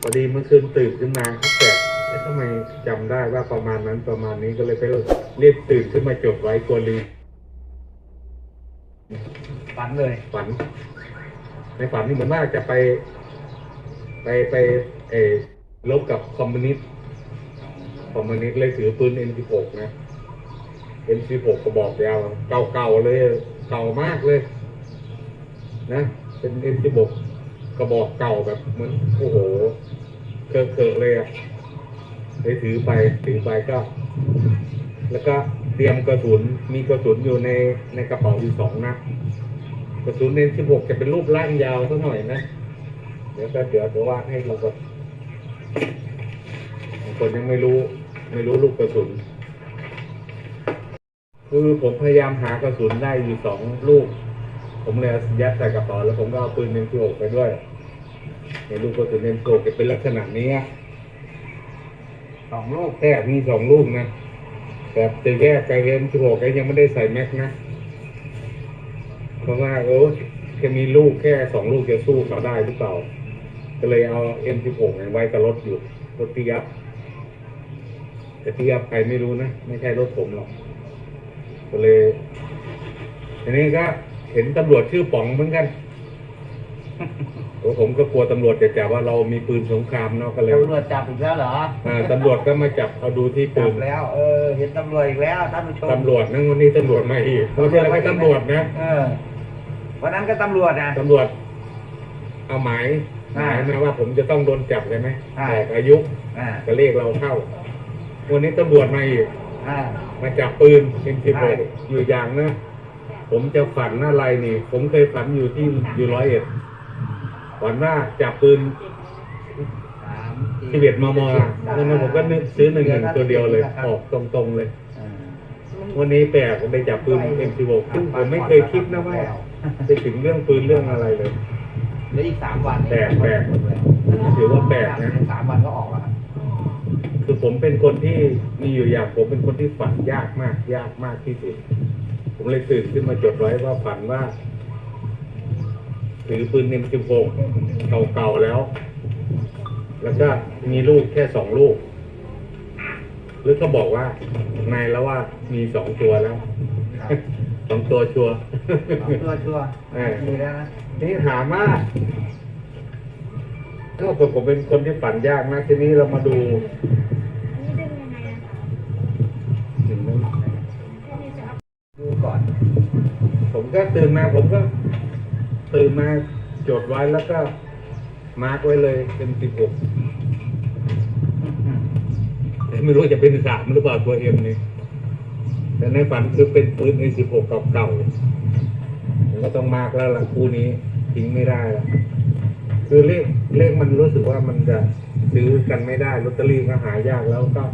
พอดีเมื่อคืนตื่นขึ้นมาก็แปลกเอ๊ะทำไมจำได้ว่าประมาณนั้นประมาณนี้ก็เลยไปรีบตื่นขึ้นมาจดไว้กลัวลืมฝันเลยฝัน ในฝันนี่เหมือนว่าจะไป ไปไปเออลบกับคอมมิวนิสต์คอมมิวนิสต์เลยถือปืน M16 นะ M16 กระบอกยาวเก่าๆเลยเก่ามากเลย นะ เป็น M16 กระบอกเก่าแบบเหมือนโอ้โห เคอะเอะเลยอะเลยถือไปถือไปก็ แล้วก็เตรียมกระสุนมีกระสุนอยู่ในในกระเป๋าอยู่สองนัดกระสุนเนสิบหกจะเป็นรูปร่างยาวสักหน่อยนะเดี๋ยวก็เดี๋ยวจะวาดให้เราก็บางคนยังไม่รู้ ไม่รู้ลูกกระสุน คือผมพยายามหากระสุนได้อยู่สองลูก ผมเลยยัดใส่กระเป๋าแล้วผมก็เอาปืนเนสิบหกไปด้วย ในลูกกระสุนเนสิบหกจะเป็นลักษณะนี้อะสองลูกแค่มีสองลูกนะแต่จะแยกไปเนสิบหกก็ยังไม่ได้ใส่แม็กนะ เพราะว่าเออจะมีลูกแค่สองลูกจะสู้เขาได้หรือเปล่า ก็เลยเอา M16 เนี่ยไว้กับรถอยู่รถปิยับแต่ปิยับใครไม่รู้นะ ไม่ใช่รถผมหรอก ก็เลยทีนี้ก็เห็นตำรวจชื่อป๋องเหมือนกันโอ้ ผมก็กลัวตำรวจจะจับว่าเรามีปืนสงครามเนาะก็เลยตำรวจจับอีกแล้วเหรออ่าตำรวจก็มาจับเอาดูที่ปืจับนแล้ว เออ เห็นตำรวจอีกแล้วท่านผู้ชมตำรวจนั่งวันนี้ตำรวจมาอีกเพราะที่เราไม่ตำรวจนะเออวันนั้นก็ตำรวจนะ ตำรวจ เอาหมายหอ่ามายมาว่าผมจะต้องโดนจับเลยไหมอ่าแตกอายุอ่าก็เรียกเราเข้า วันนี้ตำรวจมาอีก อ่า มาจับปืนเป็นสิบใช่ อยู่อย่างนะ ผมจะฝันอะไรนี่ ผมเคยฝันอยู่ที่อยู่ร้อยเอ็ด ฝันว่าจับปืนสามสิบเอ็ดมมวันนั้นผมก็นึกซื้อหนึ่งหนึ่งตัวเดียวเลย ออกตรงๆเลยอ่าวันนี้แปลกผมไปจับปืน M16 ซึ่งผมไม่เคยคิดนะว่าจะถึงเรื่องปืนเรื่องอะไรเลยเหลืออีกสามวันแปลกแปลกถือว่าแปลกนะสามวันก็ออกแล้วครับคือผมเป็นคนที่มีอยู่อย่างผมเป็นคนที่ฝันยากมาก ยากมากที่สุด ผมเลยตื่นขึ้นมาจดไว้ว่าฝันว่า ถือปืนเอ็มสิบหกเก่าๆแล้ว แล้วก็มีลูกแค่สองลูก หรือก็บอกว่านายแล้วว่ามีสองตัวแล้วสองตัวชัวร์สองตัวชัวร์เออมีแล้วนะนี่ถามว่าถ้าผมผมเป็นคนที่ฝันยากนะทีนี้เรามาดูอันนี้ดึงยังไงอะคะถึงนั้นแค่นี้จะเอาดูก่อน ผมก็ตื่นมาผมก็ ตื่นมาจดไว้แล้วก็มาร์กไว้เลยเป็นสิบหกแต่ไม่รู้จะเป็นสามหรือเปล่าตัวเอ็มนี่แต่ในฝันคือเป็นปืนในสิบหกเก่าๆก็ต้องมาร์กแล้วล่ะคู่นี้ทิ้งไม่ได้ละคือเลขเลขมันรู้สึกว่ามันจะซื้อกันไม่ได้ลอตเตอรี่ก็หายากแล้วก็